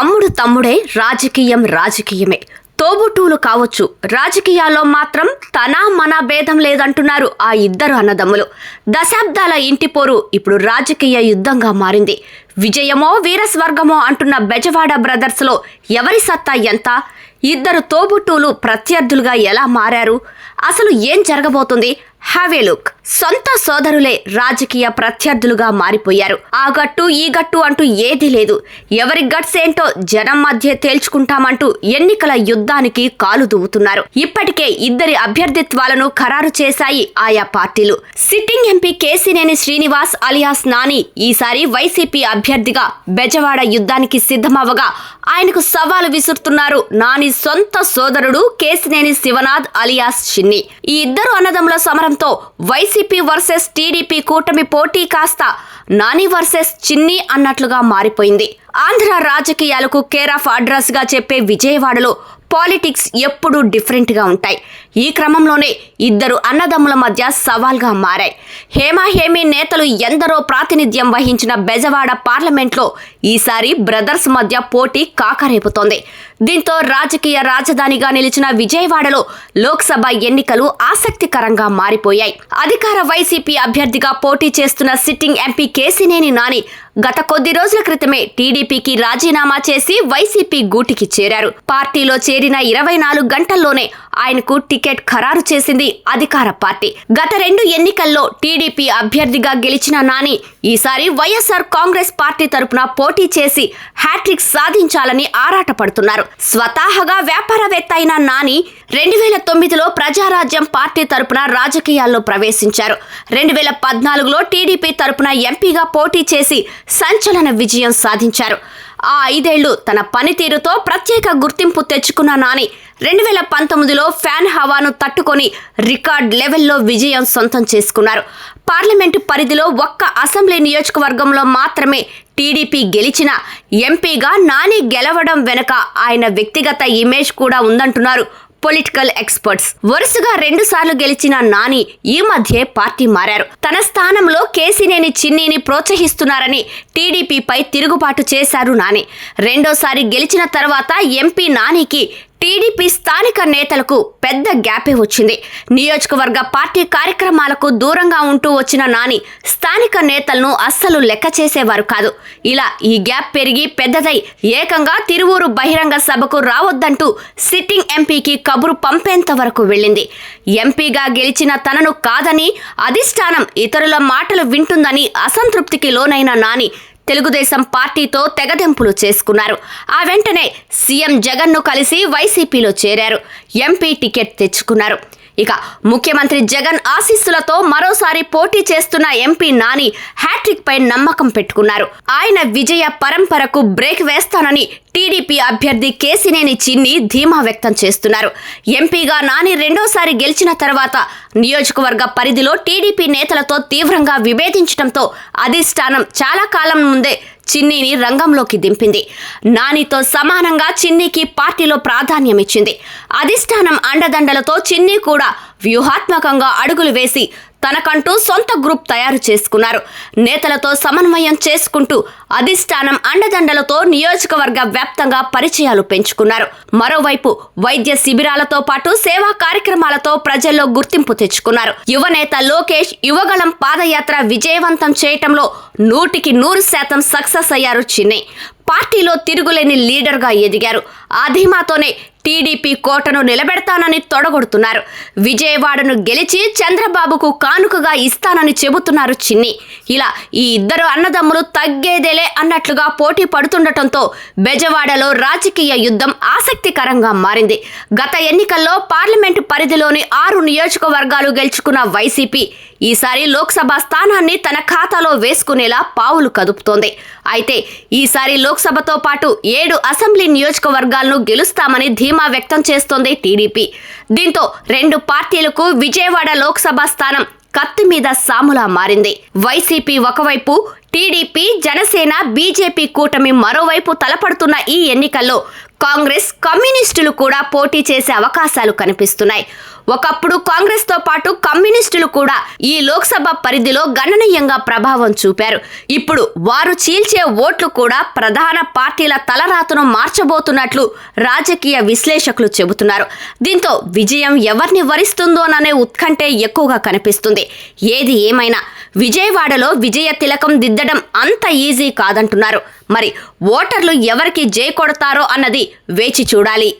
తమ్ముడు తమ్ముడే రాజకీయం రాజకీయమే. తోబుట్టువులు కావచ్చు రాజకీయాల్లో మాత్రం తన మన భేదం లేదంటున్నారు ఆ ఇద్దరు అన్నదమ్ములు. దశాబ్దాల ఇంటి పోరు ఇప్పుడు రాజకీయ యుద్ధంగా మారింది. విజయమో వీరస్వర్గమో అంటున్న బెజవాడ బ్రదర్స్లో ఎవరి సత్తా ఎంత? ఇద్దరు తోబుట్టువులు ప్రత్యర్థులుగా ఎలా మారారు? అసలు ఏం జరగబోతుంది? హ్యావ్ ఏ లుక్ సొంత సోదరులే రాజకీయ ప్రత్యర్థులుగా మారిపోయారు. ఆ గట్టు ఈ గట్టు అంటూ ఏదీ లేదు. ఎవరి గట్స్ ఏంటో జనం మధ్య తేల్చుకుంటామంటూ ఎన్నికల యుద్ధానికి కాలు దువ్వుతున్నారు. ఇప్పటికే ఇద్దరి అభ్యర్థిత్వాలను ఖరారు చేశాయి ఆయా పార్టీలు. Sitting MP Kesineni Srinivas alias Nani ఈసారి వైసీపీ అభ్యర్థిగా బెజవాడ యుద్ధానికి సిద్ధమవ్వగా ఆయనకు సవాలు విసురుతున్నారు నాని సొంత సోదరుడు కేసినేని శివనాథ్ అలియాస్ చిన్ని. ఈ ఇద్దరు అన్నదమ్ముల సమరంతో వైసీపీ వర్సెస్ టీడీపీ కూటమి పోటీ కాస్త నాని వర్సెస్ చిన్ని అన్నట్లుగా మారిపోయింది. ఆంధ్ర రాజకీయాలకు కేర్ ఆఫ్ అడ్రస్గా చెప్పే విజయవాడలో పాలిటిక్స్ ఎప్పుడూ డిఫరెంట్గా ఉంటాయి. ఈ క్రమంలోనే ఇద్దరు అన్నదమ్ముల మధ్య సవాల్గా మారాయి. హేమాహేమి నేతలు ఎందరో ప్రాతినిధ్యం వహించిన బెజవాడ పార్లమెంట్లో ఈసారి బ్రదర్స్ మధ్య పోటీ కాకరేపుతోంది. దీంతో రాజకీయ రాజధానిగా నిలిచిన విజయవాడలో లోక్సభ ఎన్నికలు ఆసక్తికరంగా మారిపోయాయి. అధికార వైసీపీ అభ్యర్థిగా పోటీ చేస్తున్న సిట్టింగ్ ఎంపీ కేసినేని నాని గత కొద్ది రోజుల క్రితమే టీడీపీకి రాజీనామా చేసి వైసీపీ గూటికి చేరారు. పార్టీలో చేరిన ఇరవై నాలుగు గంటల్లోనే ఆయనకు టికెట్ ఖరారు చేసింది అధికార పార్టీ. గత రెండు ఎన్నికల్లో టీడీపీ అభ్యర్థిగా గెలిచిన నాని ఈసారి వైఎస్ఆర్ కాంగ్రెస్ పార్టీ తరపున పోటీ చేసి హ్యాట్రిక్ సాధించాలని ఆరాటపడుతున్నారు. స్వతహాగా వ్యాపారవేత్త అయిన నాని రెండు వేల తొమ్మిదిలో ప్రజారాజ్యం పార్టీ తరపున రాజకీయాల్లో ప్రవేశించారు. రెండు వేల పద్నాలుగులో టీడీపీ తరపున ఎంపీగా పోటీ చేసి సంచలన విజయం సాధించారు. ఆ ఐదేళ్ళు తన పనితీరుతో ప్రత్యేక గుర్తింపు తెచ్చుకున్న నాని రెండు వేల పంతొమ్మిదిలో ఫ్యాన్ హవాను తట్టుకొని రికార్డ్ లెవెల్లో విజయం సొంతం చేసుకున్నారు. పార్లమెంటు పరిధిలో ఒక్క అసెంబ్లీ నియోజకవర్గంలో మాత్రమే టీడీపీ గెలిచిన ఎంపీగా నాని గెలవడం వెనుక ఆయన వ్యక్తిగత ఇమేజ్ కూడా ఉందంటున్నారు పొలిటికల్ ఎక్స్పర్ట్స్. వరుసగా రెండు సార్లు గెలిచిన నాని ఈ మధ్యే పార్టీ మారారు. తన స్థానంలో కేసినేని చిన్నీని ప్రోత్సహిస్తున్నారని టీడీపీపై తిరుగుబాటు చేశారు నాని. రెండోసారి గెలిచిన తర్వాత ఎంపీ నానికి టీడీపీ స్థానిక నేతలకు పెద్ద గ్యాపే వచ్చింది. నియోజకవర్గ పార్టీ కార్యక్రమాలకు దూరంగా ఉంటూ వచ్చిన నాని స్థానిక నేతలను అస్సలు లెక్క చేసేవారు కాదు. ఇలా ఈ గ్యాప్ పెరిగి పెద్దదై ఏకంగా తిరువూరు బహిరంగ సభకు రావద్దంటూ సిట్టింగ్ ఎంపీకి కబురు పంపేంత వరకు వెళ్ళింది. ఎంపీగా గెలిచిన తనను కాదని అధిష్టానం ఇతరుల మాటలు వింటుందని అసంతృప్తికి లోనైన నాని తెలుగుదేశం పార్టీతో తెగదెంపులు చేసుకున్నారు. ఆ వెంటనే సీఎం జగన్ను కలిసి వైసీపీలో చేరారు. ఎంపీ టికెట్ తెచ్చుకున్నారు. ఇక ముఖ్యమంత్రి జగన్ ఆశీస్సులతో మరోసారి పోటీ చేస్తున్న ఎంపీ నాని హ్యాట్రిక్ పై నమ్మకం పెట్టుకున్నారు. ఆయన విజయ పరంపరకు బ్రేక్ వేస్తానని టీడీపీ అభ్యర్థి కేసినేని చిన్ని ధీమా వ్యక్తం చేస్తున్నారు. ఎంపీగా నాని రెండోసారి గెలిచిన తర్వాత నియోజకవర్గ పరిధిలో టీడీపీ నేతలతో తీవ్రంగా విభేదించడంతో అధిష్టానం చాలా కాలం ముందే చిన్నీని రంగంలోకి దింపింది. నానితో సమానంగా చిన్నీకి పార్టీలో ప్రాధాన్యం ఇచ్చింది. అధిష్టానం అండదండలతో చిన్ని కూడా వ్యూహాత్మకంగా అడుగులు వేసి తనకంటూ సొంత గ్రూప్ తయారు చేసుకున్నారు. నేతలతో సమన్వయం చేసుకుంటూ అధిష్టానం అండదండలతో నియోజకవర్గ వ్యాప్తంగా పరిచయాలు పెంచుకున్నారు. మరోవైపు వైద్య శిబిరాలతో పాటు సేవా కార్యక్రమాలతో ప్రజల్లో గుర్తింపు తెచ్చుకున్నారు. యువనేత లోకేష్ యువగళం పాదయాత్ర విజయవంతం చేయటంలో నూటికి నూరు శాతం సక్సెస్ అయ్యారు చిన్నై. పార్టీలో తిరుగులేని లీడర్గా ఎదిగారు. ఆ ధీమాతోనే టీడీపీ కోటను నిలబెడతానని తొడగొడుతున్నారు. విజయవాడను గెలిచి చంద్రబాబుకు కానుకగా ఇస్తానని చెబుతున్నారు చిన్ని. ఇలా ఈ ఇద్దరు అన్నదమ్ములు తగ్గేదేలే అన్నట్లుగా పోటీ పడుతుండటంతో బెజవాడలో రాజకీయ యుద్ధం ఆసక్తికరంగా మారింది. గత ఎన్నికల్లో పార్లమెంటు పరిధిలోని ఆరు నియోజకవర్గాలు గెలుచుకున్న వైసీపీ ఈసారి లోక్సభ స్థానాన్ని తన ఖాతాలో వేసుకునేలా పావులు కదుపుతోంది. అయితే ఈసారి లోక్సభతో పాటు ఏడు అసెంబ్లీ నియోజకవర్గాలను గెలుస్తామని ధీమా వ్యక్తం చేస్తోంది టీడీపీ. దీంతో రెండు పార్టీలకు విజయవాడ లోక్సభ స్థానం కత్తి మీద సాములా మారింది. వైసీపీ ఒకవైపు టీడీపీ జనసేన బీజేపీ కూటమి మరోవైపు తలపడుతున్న ఈ ఎన్నికల్లో కాంగ్రెస్ కమ్యూనిస్టులు కూడా పోటీ చేసే అవకాశాలు కనిపిస్తున్నాయి. ఒకప్పుడు కాంగ్రెస్తో పాటు కమ్యూనిస్టులు కూడా ఈ లోక్సభ పరిధిలో గణనీయంగా ప్రభావం చూపారు. ఇప్పుడు వారు చీల్చే ఓట్లు కూడా ప్రధాన పార్టీల తలరాతను మార్చబోతున్నట్లు రాజకీయ విశ్లేషకులు చెబుతున్నారు. దీంతో విజయం ఎవరిని వరిస్తుందోననే ఉత్కంఠే ఎక్కువగా కనిపిస్తుంది. ఏది ఏమైనా విజయవాడలో విజయ తిలకం దిద్దడం అంత ఈజీ కాదంటున్నారు. మరి ఓటర్లు ఎవరికి జై కొడతారో అన్నది వేచి చూడాలి.